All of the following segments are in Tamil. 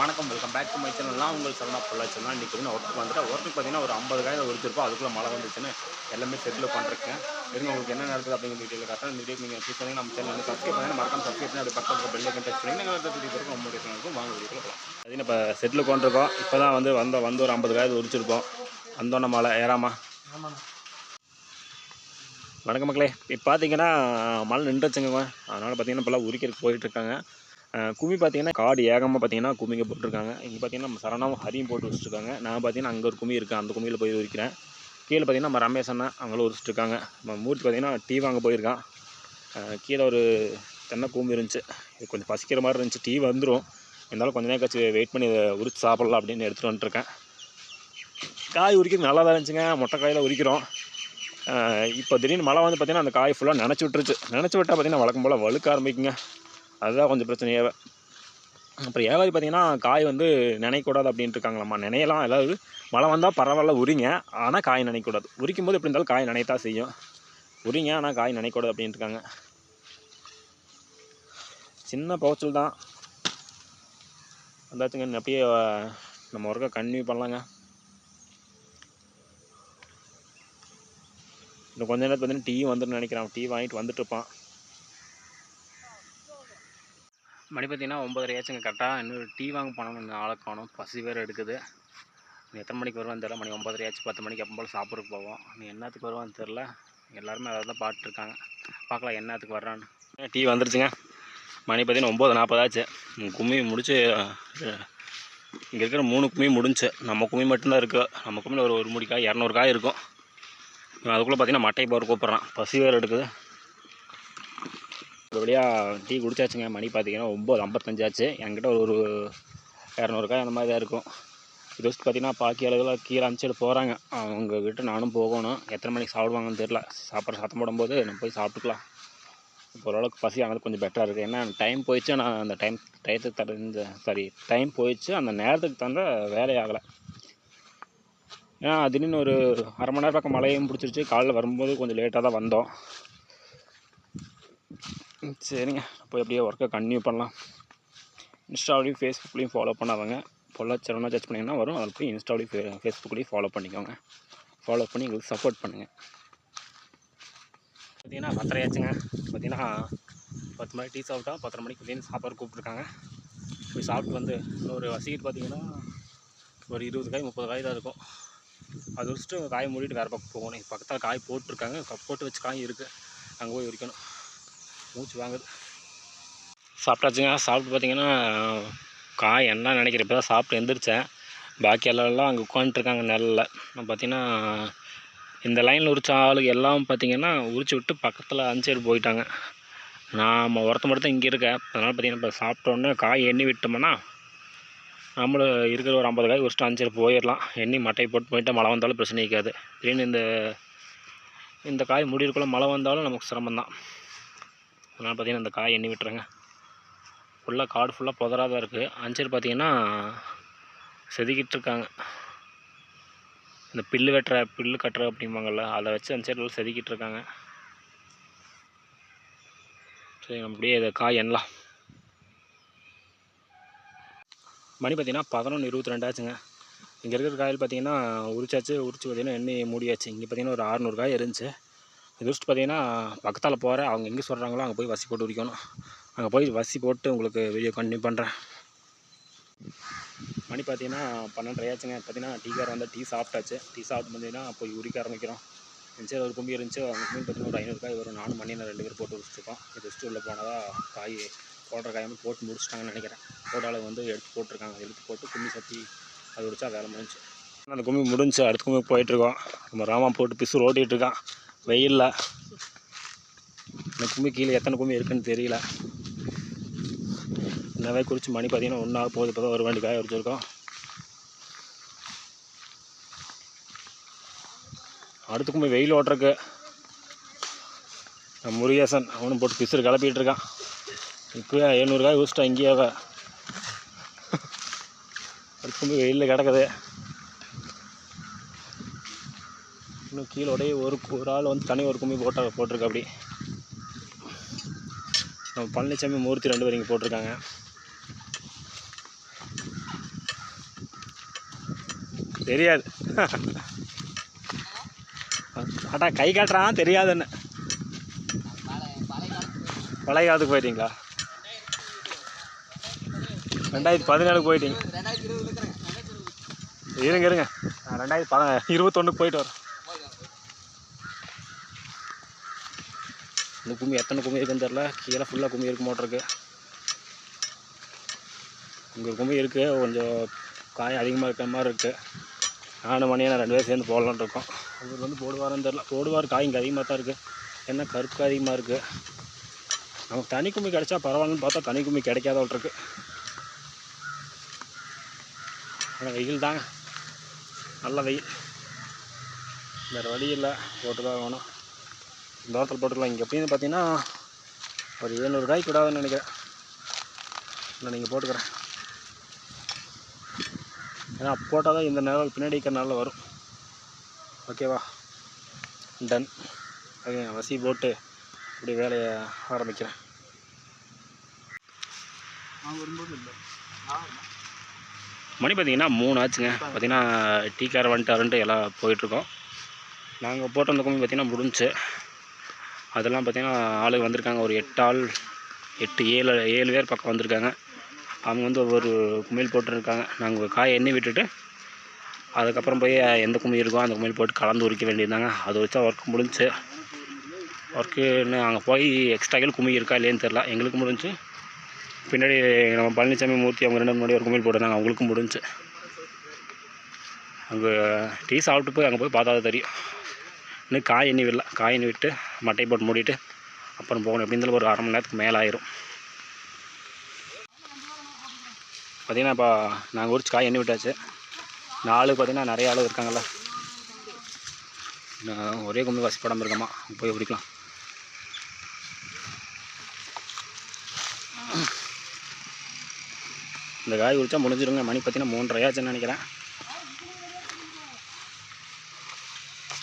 வணக்கம் வெல்கம் பேக் டு மை சேனல்லாம் உங்கள் சரணா பொள்ளாச்சுன்னா இன்றைக்கி வந்து ஒர்க்கு வந்துட்டு ஒர்க்கு பார்த்தீங்கன்னா ஒரு ஐம்பது காயில் உரிச்சிருப்போம். அதுக்குள்ளே மழை வந்துச்சுன்னு எல்லாமே செட்டில் பண்ணிருக்கேன் இருங்க உங்களுக்கு என்ன நடக்குது அப்படிங்கிற வீடியோ கரெக்டாக இந்த வீடியோ நீங்கள் சொல்லி பண்ணி நம்ம சேனல் வந்து சப்ஸ்கிரைப் பண்ணி மறக்காம சப்ஸ்கிரைப் பண்ணி அப்படி பக்கத்தில் பெல் ஐக்கன் டச் பண்ணி நீங்கள் வீடியோ இருக்கும் ரொம்ப இருக்கும் வாங்க வீடியோ போகலாம் அது இப்போ செட்டில் கொண்டிருக்கோம் இப்போ தான் வந்து வந்த வந்து ஒரு ஐம்பது காயில் உரிச்சிருப்போம். வந்தோன்னே மழை ஏறாமா. வணக்கம் மக்களே. இப்போ பார்த்தீங்கன்னா மழை நின்றுச்சுங்க. அதனால் பார்த்தீங்கன்னா இப்போல்லாம் உரிக்கிறதுக்கு போயிட்டுருக்காங்க கும்மி பார்த்தீங்கன்னா காடு ஏகமாக பார்த்தீங்கன்னா கும்மிங்க போட்டிருக்காங்க. இங்கே பார்த்தீங்கன்னா நம்ம சரணாவும் ஹரியும் போட்டு வச்சுருக்காங்க நான் பார்த்தீங்கன்னா அங்கே ஒரு கும்மி இருக்குது அந்த கும்மியில் போய் உரிக்கிறேன். கீழே பார்த்தீங்கன்னா நம்ம ரமேஷ் அண்ணன் அவங்களும் உரிச்சிட்ருக்காங்க நம்ம மூர்த்தி பார்த்தீங்கன்னா டீ வாங்க போயிருக்கான். கீழே ஒரு தென்னை கூம்பு இருந்துச்சு. இது கொஞ்சம் பசிக்கிற மாதிரி இருந்துச்சு. டீ வந்துடும் இருந்தாலும் கொஞ்ச நேரம் கழிச்சு வெயிட் பண்ணி இதை உரிச்சு சாப்பிட்லாம் அப்படின்னு எடுத்துகிட்டு வந்துட்டுருக்கேன். காய் உரிக்கிறது நல்லா தான் இருந்துச்சுங்க. மொட்டை காயில் உரிக்கிறோம். இப்போ திடீர்னு மழை வந்து பார்த்தீங்கன்னா அந்த காய் ஃபுல்லாக நினச்சி விட்டுருச்சு. நினச்சி விட்டால் பார்த்தீங்கன்னா வழக்கம் போல் வழுக்க ஆரம்பிக்குங்க. அதுதான் கொஞ்சம் பிரச்சனையாவே. அப்புறம் ஏவாதி பார்த்தீங்கன்னா காய் வந்து நினைக்கக்கூடாது அப்படின்ட்டு இருக்காங்களாம்மா நினையலாம். அதாவது மழை வந்தால் பரவாயில்ல உரிங்க. ஆனால் காய் நினைக்கூடாது. உரிக்கும் போது எப்படி இருந்தாலும் காய் நினைத்தான் செய்யும். உரிங்க ஆனால் காய் நினைக்கூடாது அப்படின்ட்டு இருக்காங்க சின்ன பவுச்சல் தான். வந்தாச்சுங்க அப்படியே நம்ம ஒர்க்கை கன்டினியூ பண்ணலாங்க. இன்னும் கொஞ்ச நேரத்தில் பார்த்தீங்கன்னா டீ வந்துடும் நினைக்கிறான். டீ வாங்கிட்டு வந்துட்டுருப்பான். மணி பார்த்தீங்கன்னா ஒம்பதரை ஆச்சுங்க கரெக்டாக இன்னும் டீ வாங்க போனோம்னு ஆளை காணும். பசி வேறு எடுக்குது. நீ எத்தனை மணிக்கு வருவான்னு தெரில மணி ஒம்பதரை ஆச்சு பத்து மணிக்கு எப்போ போல் சாப்பிட்றதுக்கு போவோம். நீ என்னத்துக்கு வருவான்னு தெரில எல்லாருமே அதை தான் பாட்டுருக்காங்க பார்க்கலாம் என்னத்துக்கு வர்றான்னு. டீ வந்துருச்சுங்க. மணி பார்த்தீங்கன்னா ஒம்பது நாற்பதாச்சு. கும்மி முடிச்சு இங்கே இருக்கிற மூணு கும்மி முடிஞ்சு. நம்ம கும்மி மட்டும்தான் இருக்குது நம்ம கும்மியில் ஒரு ஒரு முடி காய் இரநூறு காய் இருக்கும். அதுக்குள்ளே பார்த்தீங்கன்னா மட்டை போர் கூப்பிட்றான். பசி வேறு எடுக்குது. ஒரு வழியாக டீ குடிச்சாச்சுங்க. மணி பார்த்தீங்கன்னா ஒம்பது ஐம்பத்தஞ்சாச்சு என்கிட்ட ஒரு இரநூறுக்காய் அந்த மாதிரி தான் இருக்கும். இது வச்சு பார்த்தீங்கன்னா பாக்கி அளவில் கீழே அனுப்பிச்சிட்டு போகிறாங்க அவங்க கிட்டே நானும் போகணும். எத்தனை மணிக்கு சாப்பிடுவாங்கன்னு தெரில சாப்பிட்ற சத்தம் போடும்போது நம்ம போய் சாப்பிட்டுக்கலாம். இப்போ ஓரளவுக்கு பசி ஆனது கொஞ்சம் பெட்டராக இருக்குது ஏன்னா டைம் போயிடுச்சு. நான் அந்த டைம் டயத்துக்கு தகுந்த சாரி டைம் போயிடுச்சு. அந்த நேரத்துக்கு தகுந்த வேலையாகலை ஏன்னா திடீர்னு ஒரு அரை மணி நேரம் பக்கம் மழையும் பிடிச்சிருச்சு. காலையில் வரும்போது கொஞ்சம் லேட்டாக தான் வந்தோம். சரிங்க. போய் அப்படியே ஒர்க்கை கண்டினியூ பண்ணலாம். இன்ஸ்டாவிலையும் ஃபேஸ்புக்லேயும் ஃபாலோ பண்ணாதவங்க பொள்ளாச்சி சர்ச் பண்ணிங்கன்னா வரும். அதில் போய் இன்ஸ்டாவிலையும் ஃபே ஃபேஸ்புக்லேயும் ஃபாலோ பண்ணிக்கோங்க. ஃபாலோ பண்ணி எங்களுக்கு சப்போர்ட் பண்ணுங்கள் பார்த்தீங்கன்னா பத்தரை பார்த்தீங்கன்னா பத்து மணி டீ சாப்பிட்டா பத்தரை மணிக்கு பார்த்தீங்கன்னா சாப்பாடு கூப்பிட்ருக்காங்க போய் சாப்பிட்டு வந்து ஒரு வசிக்கிட்டு பார்த்தீங்கன்னா ஒரு இருபது காய் முப்பது காய் தான் இருக்கும். அது வச்சுட்டு காய் மூடிட்டு வேறு பக்கம் போகணும். பக்கத்தில் காய் போட்டிருக்காங்க. போட்டு வச்சு காய் இருக்குது அங்கே போய் உரிக்கணும். மூச்சு வாங்குது. சாப்பிட்டாச்சுங்க. சாப்பிட்டு பார்த்தீங்கன்னா காய் என்ன நினைக்கிறேன். இப்போ தான் சாப்பிட்டு எந்திரிச்சேன். பாக்கி எல்லாம் அங்கே உட்காந்துட்ருக்காங்க நெல்லில் பார்த்தீங்கன்னா இந்த லைனில் உரிச்ச ஆளுங்க எல்லாம் பார்த்தீங்கன்னா உரிச்சு விட்டு பக்கத்தில் அஞ்சேடு போயிட்டாங்க. நாம் ஒருத்த மட்டும் இங்கே இருக்கேன். அதனால் பார்த்தீங்கன்னா இப்போ சாப்பிட்டோன்னே காய் எண்ணி விட்டோம்னா நம்மளும் இருக்கிற ஒரு ஐம்பது காய் உரிச்சிட்டு அஞ்சேடு போயிடலாம். எண்ணி மட்டை போட்டு போயிட்டு மழை வந்தாலும் பிரச்சனை இருக்காது. திடீர்னு இந்த இந்த காய் முடியிருக்குள்ள மழை வந்தாலும் நமக்கு சிரமம் தான் அதனால் பார்த்தீங்கன்னா அந்த காய் எண்ணி விட்டுருங்க. ஃபுல்லாக காடு ஃபுல்லாக புதராக தான் இருக்குது அஞ்சர் பார்த்திங்கன்னா செதுக்கிட்டு இருக்காங்க. இந்த பில்லு வெட்டுற பில்லு கட்டுற அப்படிம்பாங்கள்ல அதை வச்சு அந்த சைடில் செதுக்கிட்டு இருக்காங்க. சரி நம்ம அப்படியே இதை காய் எண்ணலாம். மணி பார்த்தீங்கன்னா பதினொன்று இருபத்தி ரெண்டாச்சுங்க இங்கே இருக்கிற காயில் பார்த்தீங்கன்னா உரிச்சாச்சு உரிச்சு பார்த்தீங்கன்னா எண்ணெய் மூடியாச்சு. இங்கே பார்த்தீங்கன்னா ஒரு அறநூறு காய் இருந்துச்சு இது பார்த்தீங்கன்னா பக்கத்தால் போகிறேன் அவங்க எங்கே சொல்கிறாங்களோ அங்கே போய் வசி போட்டு உரிக்கணும். அங்கே போய் வசி போட்டு உங்களுக்கு வீடியோ கண்டினியூ பண்ணுறேன் மணி பார்த்தீங்கன்னா பன்னெண்டு ஆச்சுங்க. பார்த்தீங்கன்னா டீ கார் வந்து டீ சாப்பிட்டாச்சு. டீ சாப்பிட்டு பார்த்தீங்கன்னா போய் உரிக்க ஆரம்பிக்கிறோம். சரி ஒரு கும்பி இருந்துச்சு. அவங்க கும்பி பார்த்தீங்கன்னா ஒரு ஐநூறு காய் வரும் நானும் மணி ரெண்டு பேர் போட்டு வச்சுருக்கோம் இது வச்சுட்டு உள்ளே போனதாக காய் போடுற காய் வந்து போட்டு முடிச்சிட்டாங்கன்னு நினைக்கிறேன். போட்ட அளவு வந்து எடுத்து போட்டிருக்காங்க. எடுத்து போட்டு கும்மி சத்தி அது உடிச்சா வேலை முடிஞ்சு அந்த கும்மி முடிஞ்சு அடுத்த கும்மி போயிட்டுருக்கோம் நம்ம ராமா போட்டு பிசு ஓட்டிகிட்ருக்கான் வெயிலில். இந்த கும்மி கீழே எத்தனை கும்மி இருக்குன்னு தெரியல. என்னவே குறித்து மணி பார்த்தீங்கன்னா ஒன்றாக போகுது. இப்போ தான் ஒரு வண்டி காய வச்சுருக்கோம் அடுத்துக்கும் கும்பி வெயில் ஓட்டுறக்கு நம்ம முருகேசன் அவனும் போட்டு பிசுறு கிளப்பிகிட்டு இருக்கான். இப்போயே எழுநூறு காய் ஊசிட்டா இங்கேயே. அடுத்துக்கும் கும்பி வெயிலில் கிடக்குது. இன்னும் கீழே உடைய ஒரு ஒரு ஆள் வந்து தனி ஒரு கும்மி போட்ட போட்டிருக்கு அப்படி. நம்ம பழனிசாமி மூர்த்தி ரெண்டு பேரும் இங்கே போட்டிருக்காங்க. தெரியாது. அட்டா கை காட்டுறான் தெரியாதுன்னு. பழைய காலத்துக்கு போயிட்டீங்களா? ரெண்டாயிரத்தி பதினேழுக்கு போயிட்டீங்க. இருங்க இருங்க. நான் ரெண்டாயிரத்தி பத இருபத்தொன்னுக்கு போயிட்டு வரேன். இந்த கும்மி எத்தனை கும்மி இருக்குன்னு தெரில கீழே ஃபுல்லாக கும்மி இருக்கு மாட்டிருக்கு இங்கே கும்மி இருக்குது கொஞ்சம் காயம் அதிகமாக இருக்கிற மாதிரி இருக்குது நானும் மணியை நான் ரெண்டு பேரும் சேர்ந்து போடலான் இருக்கோம். அவர் வந்து போடுவாருன்னு தெரில போடுவார். காய் இங்கே அதிகமாக தான் இருக்குது என்ன கருப்பு அதிகமாக இருக்குது நமக்கு தனி கும்மி கிடைச்சா பரவாயில்லன்னு பார்த்தா தனி கும்மி கிடைக்காத இருக்கு. ஆனால் வெயில் தாங்க நல்ல வெயில். வேறு வழி இல்லை. போட்டு தான் வேணும் இந்த வாரத்தில் போட்டுக்கலாம் இங்கே எப்படின்னு பார்த்தீங்கன்னா ஒரு ஏழ்நூறு காய் கூடாதுன்னு நினைக்கிறேன். இல்லை நீங்கள் போட்டுக்கிறேன். ஏன்னா போட்டால் தான் இந்த நேரம் பின்னாடி நாளில் வரும். ஓகேவா டன் ஓகே வசி போட்டு இப்படி வேலையை ஆரம்பிக்கிறேன். மணி பார்த்தீங்கன்னா மூணு ஆச்சுங்க. பார்த்தீங்கன்னா டீ கார் வந்துட்டாருன்ட்டு எல்லாம் போயிட்டுருக்கோம். நாங்கள் போட்ட அந்த கும்மி பார்த்தீங்கன்னா முடிஞ்சுச்சு அதெல்லாம் பார்த்தீங்கன்னா ஆளுங்க வந்திருக்காங்க. ஒரு எட்டு ஆள் எட்டு ஏழு ஏழு பேர் பக்கம் வந்திருக்காங்க. அவங்க வந்து ஒவ்வொரு குமிழ் போட்டுருக்காங்க. நாங்கள் காயை எண்ணி விட்டுட்டு அதுக்கப்புறம் போய் எந்த கும்மி இருக்கோ அந்த குமிழ் போட்டு கலந்து உரிக்க வேண்டியதுதாங்க. அதை வச்சா ஒர்க் முடிஞ்சுச்சு ஒர்க்கு இன்னும் அங்கே போய் எக்ஸ்ட்ரா கில் கும்மி இருக்கா இல்லையான்னு தெரில எங்களுக்கு முடிஞ்சு பின்னாடி நம்ம பழனிசாமி மூர்த்தி அவங்க ரெண்டு முன்னாடி ஒரு குமிழ் போட்டிருந்தாங்க. அவங்களுக்கும் முடிஞ்சு. அங்கே டீ சாப்பிட்டு போய் அங்கே போய் பார்த்தா தெரியும். இன்னும் காய் எண்ணி விடல காய் எண்ணி விட்டு மட்டை போட்டு மூடிட்டு அப்புறம் போகணும். எப்படி இருந்தாலும் ஒரு அரை மணி நேரத்துக்கு மேலே ஆயிரும். பார்த்தீங்கன்னா இப்போ நாங்கள் உரிச்சு காய் எண்ணி விட்டாச்சு. நாலு பார்த்தீங்கன்னா நிறைய ஆளு இருக்காங்கல்ல. நான் ஒரே கும்பி வசிப்படாமல் இருக்கமா போய் பிடிக்கலாம் இந்த காய் உரிச்சா முடிஞ்சிருங்க மணி பார்த்தீங்கன்னா மூன்றரை ஆச்சுன்னு நினைக்கிறேன்.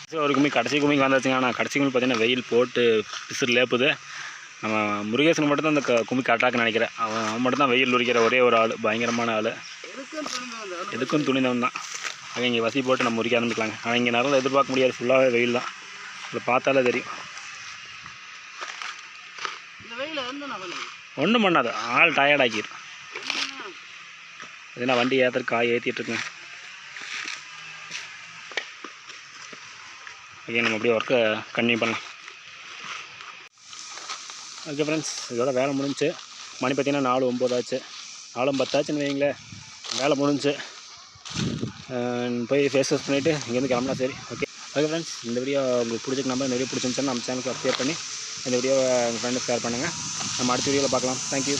சரி, ஒரு கும்மி கடைசி கும்மிக்கு வந்தாச்சுங்க. ஆனால் கடைசி கும்மி பார்த்தீங்கன்னா வெயில் போட்டு பிசுறு லேப்புது. நம்ம முருகேசன் மட்டும் தான் அந்த கும்மி கட்டாக்குன்னு நினைக்கிறேன். அவன் அவன் மட்டும் தான் வெயில் உரிக்கிற ஒரே ஒரு ஆள் பயங்கரமான ஆள். எதுக்கும் துணிந்தவன் தான். அங்கே இங்கே வசி போட்டு நம்ம உரிக்க ஆரம்பிக்கலாங்க. ஆனால் இங்கே நல்லா எதிர்பார்க்க முடியாது. ஃபுல்லாகவே வெயில் தான். இதை பார்த்தாலே தெரியும். ஒன்றும் பண்ணாது. ஆள் டயர்ட் ஆக்கிடும் எதுனா வண்டி ஏற்றுறதுக்கு காய் ஏற்றிட்டு ஓகே நம்ம அப்படியே ஒர்க்கை கண்டினியூ பண்ணலாம். ஓகே ஃப்ரெண்ட்ஸ் இதோட வேலை முடிஞ்சு. மணி பார்த்தீங்கன்னா நாலு ஒம்பது ஆச்சு. நாலும் பத்தாச்சுன்னு வைங்களேன் வேலை முடிஞ்சுச்சு போய் ஃபேஸ் வாஷ் பண்ணிவிட்டு இங்கேருந்து கிளம்புனா சரி. ஓகே ஓகே ஃப்ரெண்ட்ஸ் இந்த வீடியோ உங்களுக்கு பிடிச்சிருக்கு நம்ம இந்த வீடியோ பிடிச்சிருந்துச்சுன்னா நம்ம சேனலுக்கு ஷேர் பண்ணி இந்த வீடியோவை உங்கள் ஃப்ரெண்டு ஷேர் பண்ணுங்கள் நம்ம அடுத்த வீடியோவில் பார்க்கலாம். தேங்க்யூ